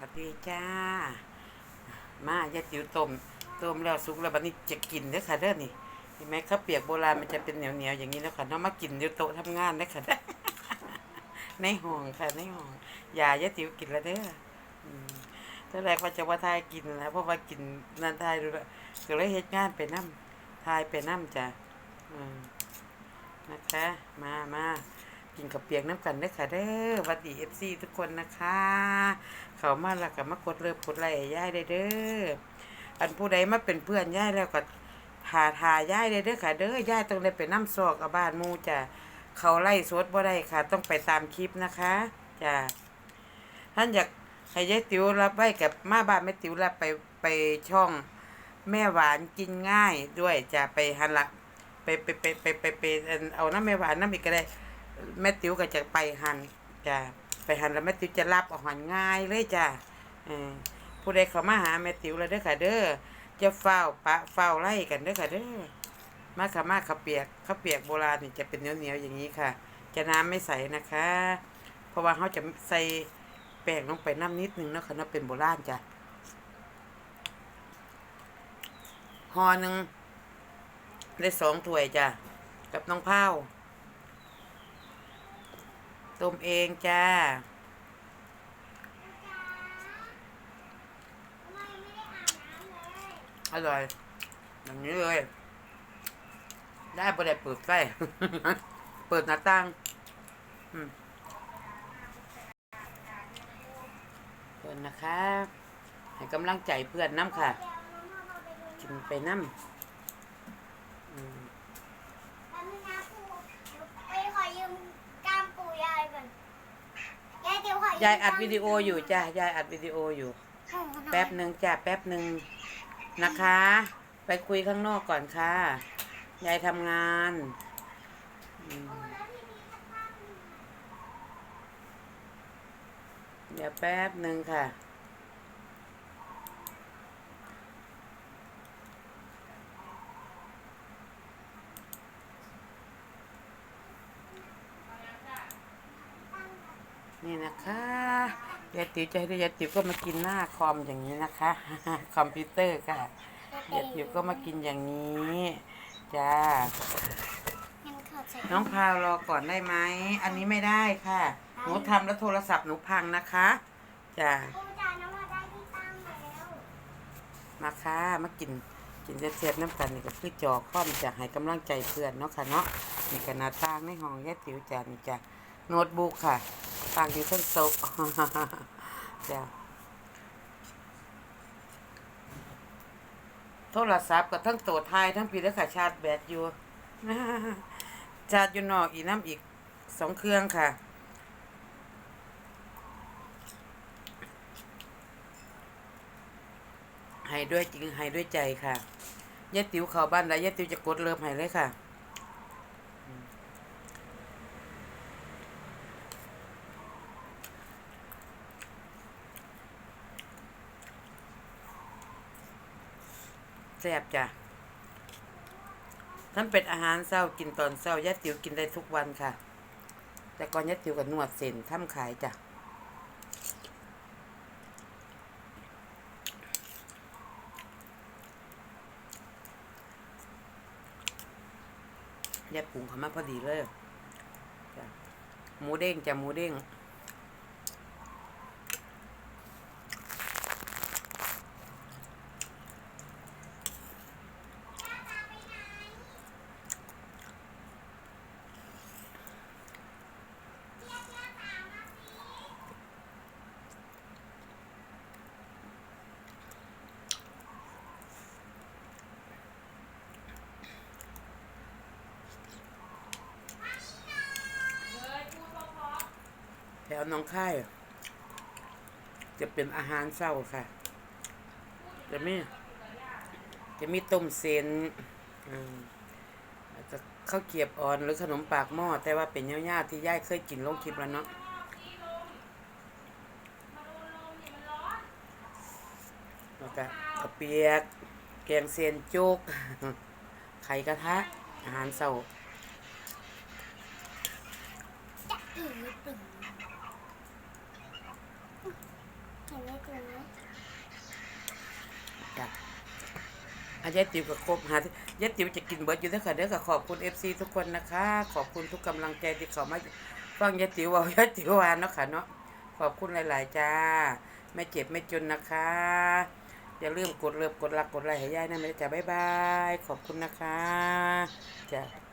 วัสดีจ้า มายาติ๋วต้มต้มแล้วสุกแล้วบัดนี้จะกินเด้อค่ะเด้อนี่เห็นไหมข้าวเปียกโบราณมันจะเป็นเหนียวเหนียวๆอย่างนี้แล้วค่ะน้องมากินอยู่โต๊ะทำงานได้อค่ะในห้องค่ะในห้องอย่ายาติ๋วกินแล้วเด้อตอนแรกว่าจะว่าทายกินแล้วเพราะว่ากินนันทายดูแล้วก็เลยเฮ็ดงานไปนํทายไปนํจ้ะนะคะมามา กินกับเปียกน้ำกันเด้ค่ะเด้อวัดดีเอฟซีทุกคนนะคะ เขามาแล้วก็มากดเลิฟกดไลค์ย่ายได้เด้ออันผู้ใดมาเป็นเพื่อนย่ายแล้วก็หาทาย่ายได้เด้อค่ะ เด้อย่ายต้องได้ไปน้ำซอกอาบ้านมูจ้ะเขาไล่สดบ่ได้ค่ะ ต้องไปตามคลิปนะคะจ้ะท่านอยากให้ยายติ๋วรับไว้กับมาบ้านแม่ติ๋วรับไปไปช่องแม่หวานกินง่ายด้วยจะไปหันละไปไปไปไปไปไปเอาน้ำแม่หวานน้ำอีกก็ได้ แม่ติ๋วก็จะไปหันจ้ะไปหันแล้วแม่ติ๋วจะรับอาหันง่ายเลยจ้ะผู้ใดเขามาหาแม่ติ๋วแล้วเด้อค่ะเด้อจะเฝ้าปะเฝ้าไล่กันเด้อค่ะเด้อมาค่ะมาข้าเปียกข้าเปียกโบราณนี่จะเป็นเหนียวเหนียวๆอย่างนี้ค่ะ จะน้ำไม่ใสนะคะ เพราะว่าเขาจะใส่แป้งลงไปน้ำนิดนึงเนาะค่ะเนาะเป็นโบราณจ้ะห่อหนึ่งได้สองถ้วยจ้ะกับน้องเผา ต้มเองจ้าอร่อย อย่างนี้เลย ได้ประเดี๋ยวเปิดไฟเปิดหน้าต่างอืมเปิดนะคะ ให้กำลังใจเพื่อนน้ำค่ะกินไปน้ำอืม แป๊บนึงนะปู่ไปขอยืมกล้ามปู่ยายก่อนยา ยเดี๋ยวขอยืมยายอัดวิดีโออยู่จ้ะยายอัดวิดีโออยู่ แป๊บหนึ่งจ้ะแป๊บหนึ่งนะคะ ไปคุยข้างนอกก่อนค่ะ ยายทำงานอืมเดี๋ยวแป๊บหนึ่งค่ะ นี่นะคะยายติ๋วจะให้ยายติ๋วก็มากินหน้าคอมอย่างนี้นะคะ คอมพิวเตอร์ค่ะยายติ๋วก็มากินอย่างนี้จ้างั้นขอใส่น้องพาวรอก่อนได้ไหมอันนี้ไม่ได้ค่ะ หนูทำแล้วโทรศัพท์หนูพังนะคะจ้าปู่จ่ายน้ำมาได้ที่ตั้งแล้วมาค่ะมากินกินเสียบๆน้ำกันนี่ก็คือจอค่อมจะให้กำลังใจเพื่อนเนาะค่ะเนาะนี่ก็หน้าต่างในห้องยายติ๋วจ้านี่จ้าโน้ตบุ๊กค่ะ ตั้งอยู่บนโต๊ะจ้าโทรศัพท์กับทั้งตัวไทยทั้งปีและค่ะชาร์จแบตอยู่ชาร์จอยู่นอกอีกน้ำอีกสองเครื่องค่ะให้ด้วยจริงให้ด้วยใจค่ะยายติ๋วเข้าบ้านแล้วยายติ๋วจะกดเริ่มให้เลยค่ะ แซ่บจ้ะท่านเป็นอาหารเศร้ากินตอนเศร้ายัดติ๋วกินได้ทุกวันค่ะ แต่ก่อนยัดติ๋วกับนวดเส้นทำขายจ้ะยัดปรุงเขามาพอดีเลยจ้ะหมูเด้งจ้ะหมูเด้ง วหน้องค่ายจะเป็นอาหารเศร้าค่ะ จะมี จะมีต้มเซนอาจจะข้าวเกียบอ่อนหรือขนมปากหม้อ แต่ว่าเป็นย่าๆที่ย่ายเคยกินลงคลิปแล้วเนาะแล้วก็ข้าวเปียก แกงเซนจุกไข่กระทะ อาหารเศร้า จ้ะอายายติ๋วกับครบหายายติ๋วจะกินเบิดอยู่เด้อค่ะเด้อค่ะขอบคุณ FC ทุกคนนะคะ ขอบคุณทุกกำลังใจที่เขามาฟังยายติ๋วเว้ายายติ๋ววานเนาะค่ะเนาะขอบคุณหลาย ๆ จ้า ไม่เจ็บไม่จนนะคะ อย่าลืมกดเลิฟกดรักกดไลค์ให้ยายนะแม่จ้าบ๊ายบาย ขอบคุณนะคะจ้ะ